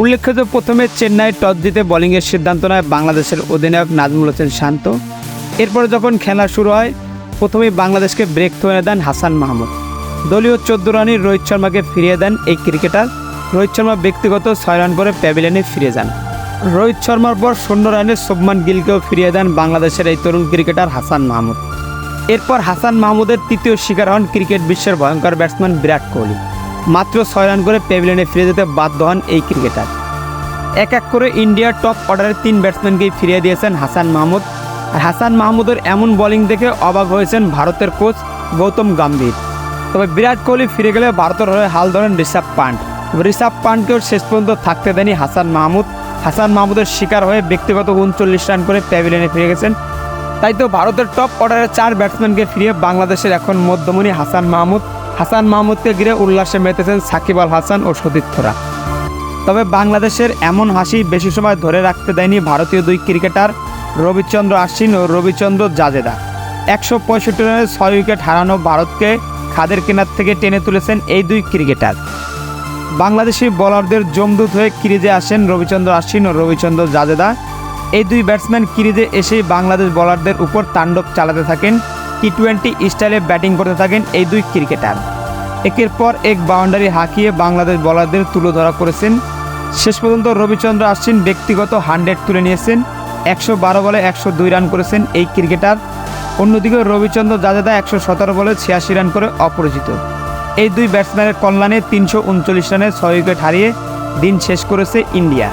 উল্লেখ্য যে প্রথমে চেন্নাই টস জিতে বোলিংয়ের সিদ্ধান্ত নেয় বাংলাদেশের অধিনায়ক নাজমুল হোসেন শান্ত। এরপরে যখন খেলা শুরু হয়, প্রথমেই বাংলাদেশকে ব্রেক থয়ে দেন হাসান মাহমুদ। দলীয় চোদ্দ রানে রোহিত শর্মাকে ফিরিয়ে দেন এই ক্রিকেটার। রোহিত শর্মা ব্যক্তিগত ছয় রান করে প্যাভিলিয়নে ফিরে যান। রোহিত শর্মার পর শূন্য রানে শুভমান গিলকেও ফিরিয়ে দেন বাংলাদেশের এই তরুণ ক্রিকেটার হাসান মাহমুদ। এরপর হাসান মাহমুদের তৃতীয় শিকার হন ক্রিকেট বিশ্বের ভয়ঙ্কর ব্যাটসম্যান বিরাট কোহলি। মাত্র ছয় রান করে প্যাভিলিয়নে ফিরে যেতে বাধ্য হন এই ক্রিকেটার। এক এক করে ইন্ডিয়ার টপ অর্ডারের তিন ব্যাটসম্যানকেই ফিরিয়ে দিয়েছেন হাসান মাহমুদ। আর হাসান মাহমুদের এমন বোলিং দেখে অবাক হয়েছেন ভারতের কোচ গৌতম গম্ভীর। তবে বিরাট কোহলি ফিরে গেলে ভারতের হয়ে হাল ধরেন ঋষভ পান্ট। ঋষভ পান্টকেও শেষ পর্যন্ত থাকতে দেয়নি হাসান মাহমুদ। হাসান মাহমুদের শিকার হয়ে ব্যক্তিগত উনচল্লিশ রান করে প্যাভিলিয়নে ফিরে গেছেন। তাই তো ভারতের টপ অর্ডারের চার ব্যাটসম্যানকে ফিরিয়ে বাংলাদেশের এখন মধ্যমণি হাসান মাহমুদ। হাসান মাহমুদকে ঘিরে উল্লাসে মেতেছেন সাকিব আল হাসান ও সতীর্থরা। তবে বাংলাদেশের এমন হাসি বেশি সময় ধরে রাখতে দেয়নি ভারতীয় দুই ক্রিকেটার রবিচন্দ্র আশ্বিন ও রবিচন্দ্র জাজেদা। একশো পঁয়ষট্টি রানে ছয় উইকেট হারানো ভারতকে খাদের কেনার থেকে টেনে তুলেছেন এই দুই ক্রিকেটার। বাংলাদেশি বোলারদের জমদূত হয়ে ক্রিজে আসেন রবিচন্দ্র আশ্বিন ও রবিচন্দ্র জাজেদা। এই দুই ব্যাটসম্যান ক্রিজে এসেই বাংলাদেশ বোলারদের উপর তাণ্ডব চালাতে থাকেন টি টোয়েন্টি স্টাইলে ব্যাটিং করতে থাকেন এই দুই ক্রিকেটার একের পর এক বাউন্ডারি হাঁকিয়ে বাংলাদেশ বোলারদের তুলে ধরা করেছেন। শেষ পর্যন্ত রবিচন্দ্র আশ্বিন ব্যক্তিগত হান্ড্রেড তুলে নিয়েছেন। একশো বারো বলে একশো দুই রান করেছেন এই ক্রিকেটার অন্যদিকে রবিচন্দ্র জাদেদা একশো সতেরো বলে ছিয়াশি রান করে অপরিচিত এই দুই ব্যাটসম্যানের কল্যাণে তিনশো উনচল্লিশ রানে ছয় উইকেট হারিয়ে দিন শেষ করেছে ইন্ডিয়া।